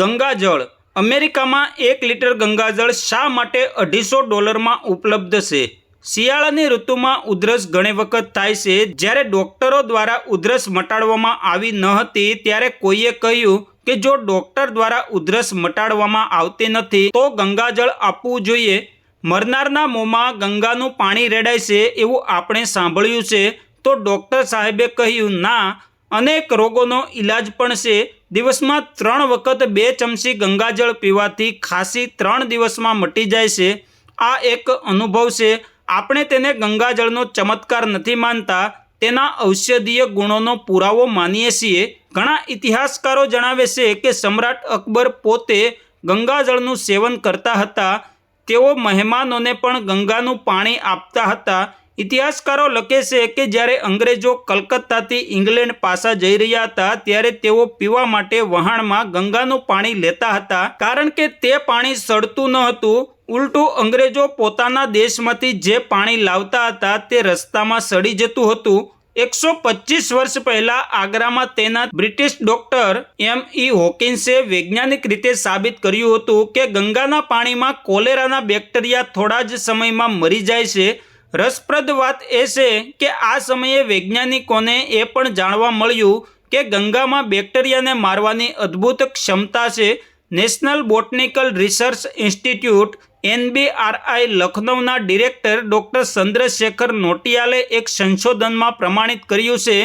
ગંગાજળ. અમેરિકામાં એક લીટર ગંગાજળ શા માટે અઢીસો ડોલરમાં ઉપલબ્ધ છે? શિયાળાની ઋતુમાં ઉધરસ ઘણી વખત થાય છે. જ્યારે ડોક્ટરો દ્વારા ઉધરસ મટાડવામાં આવી ન હતી, ત્યારે કોઈએ કહ્યું કે જો ડોક્ટર દ્વારા ઉધરસ મટાડવામાં આવતી નથી, તો ગંગાજળ આપવું જોઈએ. મરનારના મોંમાં ગંગાનું પાણી રેડાય છે એવું આપણે સાંભળ્યું છે. તો ડોક્ટર સાહેબે કહ્યું, ના, અનેક રોગોનો ઈલાજ પણ છે. દિવસમાં ત્રણ વખત બે ચમચી ગંગાજળ પીવાથી ખાંસી ત્રણ દિવસમાં મટી જાય છે. આ એક અનુભવ છે. આપણે તેને ગંગાજળનો ચમત્કાર નથી માનતા. તેના ઔષધીય ગુણોનો પુરાવો માનીએ છીએ. ઘણા ઇતિહાસકારો જણાવે છે કે સમ્રાટ અકબર પોતે ગંગાજળનું સેવન કરતા હતા. તેઓ મહેમાનોને પણ ગંગાનું પાણી આપતા હતા. ઇતિહાસકારો લખે છે કે જ્યારે અંગ્રેજો કલકત્તાથી ઇંગ્લેન્ડ પાછા જઈ રહ્યા હતા, ત્યારે તેઓ પીવા માટે વહાણમાં ગંગાનું પાણી લેતા હતા. કારણ કે તે પાણી સડતું ન હતું, ઉલટું અંગ્રેજો પોતાના દેશમાંથી જે પાણી લાવતા હતા તે રસ્તામાં સડી જતું હતું. એકસો પચીસ વર્ષ પહેલા આગ્રામાં તેના બ્રિટિશ ડોક્ટર એમ. ઈ. હોકિન્સે વૈજ્ઞાનિક રીતે સાબિત કર્યું હતું કે ગંગાના પાણીમાં કોલેરાના બેક્ટેરિયા થોડા જ સમયમાં મરી જાય છે. રસપ્રદ વાત એ છે કે આ સમયે વૈજ્ઞાનિકોને એ પણ જાણવા મળ્યું કે ગંગામાં બેક્ટેરિયાને મારવાની અદ્ભુત ક્ષમતા છે. National botanical research institute NBRI લખનૌના director doctor Chandrashekhar નોટિયાલે એક સંશોધનમાં પ્રમાણિત કર્યું છે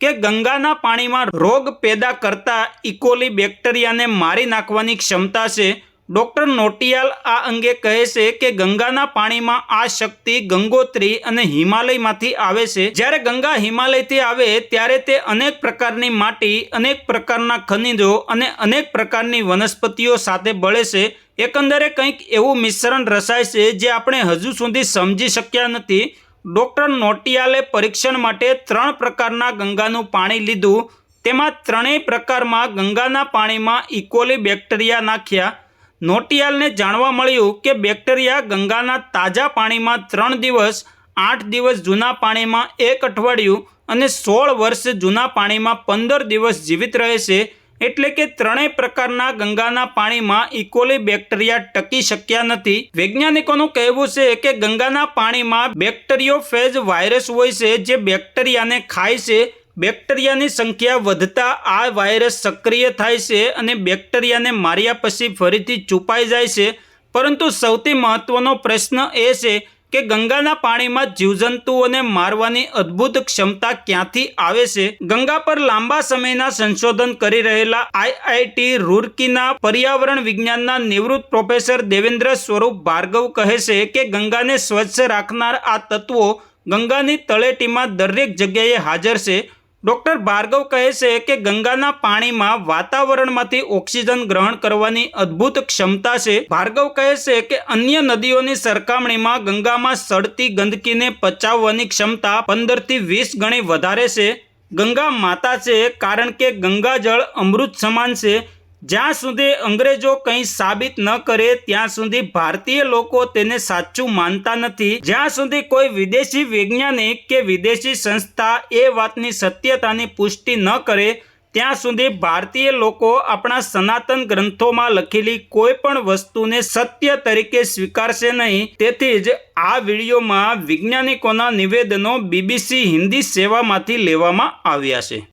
કે ગંગાના પાણીમાં રોગ પેદા કરતા ઇકોલી બેક્ટેરિયાને મારી નાખવાની ક્ષમતા છે. ડૉક્ટર નોટિયાલ આ અંગે કહે છે કે ગંગાના પાણીમાં આ શક્તિ ગંગોત્રી અને હિમાલયમાંથી આવે છે. જ્યારે ગંગા હિમાલયથી આવે ત્યારે તે અનેક પ્રકારની માટી, અનેક પ્રકારના ખનિજો અને અનેક પ્રકારની વનસ્પતિઓ સાથે બળે છે. એકંદરે કંઈક એવું મિશ્રણ રસાય છે જે આપણે હજુ સુધી સમજી શક્યા નથી. ડૉક્ટર નોટિયાલે પરીક્ષણ માટે ત્રણ પ્રકારના ગંગાનું પાણી લીધું. તેમાં ત્રણેય પ્રકારમાં ગંગાના પાણીમાં ઇકોલી બેક્ટેરિયા નાખ્યા. નોટિયાલને જાણવા મળ્યું કે બેક્ટેરિયા ગંગાના તાજા પાણીમાં ત્રણ દિવસ, આઠ દિવસ જૂના પાણીમાં, એક અઠવાડિયું અને સોળ વર્ષ જૂના પાણીમાં પંદર દિવસ જીવિત રહે છે, એટલે કે ત્રણેય પ્રકારના ગંગાના પાણીમાં ઇકોલી બેક્ટેરિયા ટકી શક્યા નથી. વૈજ્ઞાનિકોનું કહેવું છે કે ગંગાના પાણીમાં બેક્ટેરિયો ફેજ વાયરસ હોય છે જે બેક્ટેરિયાને ખાય છે બેક્ટેરિયાની સંખ્યા વધતા આ વાયરસ સક્રિય થાય છે અને બેક્ટેરિયાને માર્યા પછી ફરીથી છુપાઈ જાય છે. પરંતુ સૌથી મહત્વનો પ્રશ્ન એ છે કે ગંગાના પાણીમાં જીવજંતુઓને મારવાની અદ્ભુત ક્ષમતા ક્યાંથી આવે છે? ગંગા પર લાંબા સમયના સંશોધન કરી રહેલા આઈઆઈટી રૂરકીના પર્યાવરણ વિજ્ઞાનના નિવૃત્ત પ્રોફેસર દેવેન્દ્ર સ્વરૂપ ભાર્ગવ કહે છે કે ગંગાને સ્વચ્છ રાખનાર આ તત્વો ગંગાની તળેટીમાં દરેક જગ્યાએ હાજર છે. ડૉક્ટર ભાર્ગવ કહે છે કે ગંગાના પાણીમાં વાતાવરણમાંથી ઓક્સિજન ગ્રહણ કરવાની અદ્ભુત ક્ષમતા છે. ભાર્ગવ કહે છે કે અન્ય નદીઓની સરખામણીમાં ગંગામાં સડતી ગંદકીને પચાવવાની ક્ષમતા પંદરથી વીસ ગણી વધારે છે. ગંગા માતા છે કારણ કે ગંગાજળ અમૃત સમાન છે. જ્યાં સુધી અંગ્રેજો કંઈ સાબિત ન કરે, ત્યાં સુધી ભારતીય લોકો તેને સાચું માનતા નથી. જ્યાં સુધી કોઈ વિદેશી વૈજ્ઞાનિક કે વિદેશી સંસ્થા એ વાતની સત્યતાની પુષ્ટિ ન કરે, ત્યાં સુધી ભારતીય લોકો આપણા સનાતન ગ્રંથોમાં લખેલી કોઈ પણ વસ્તુને સત્ય તરીકે સ્વીકારશે નહીં. તેથી જ આ વિડીયોમાં વૈજ્ઞાનિકોના નિવેદનો બીબીસી હિન્દી સેવામાંથી લેવામાં આવ્યા છે.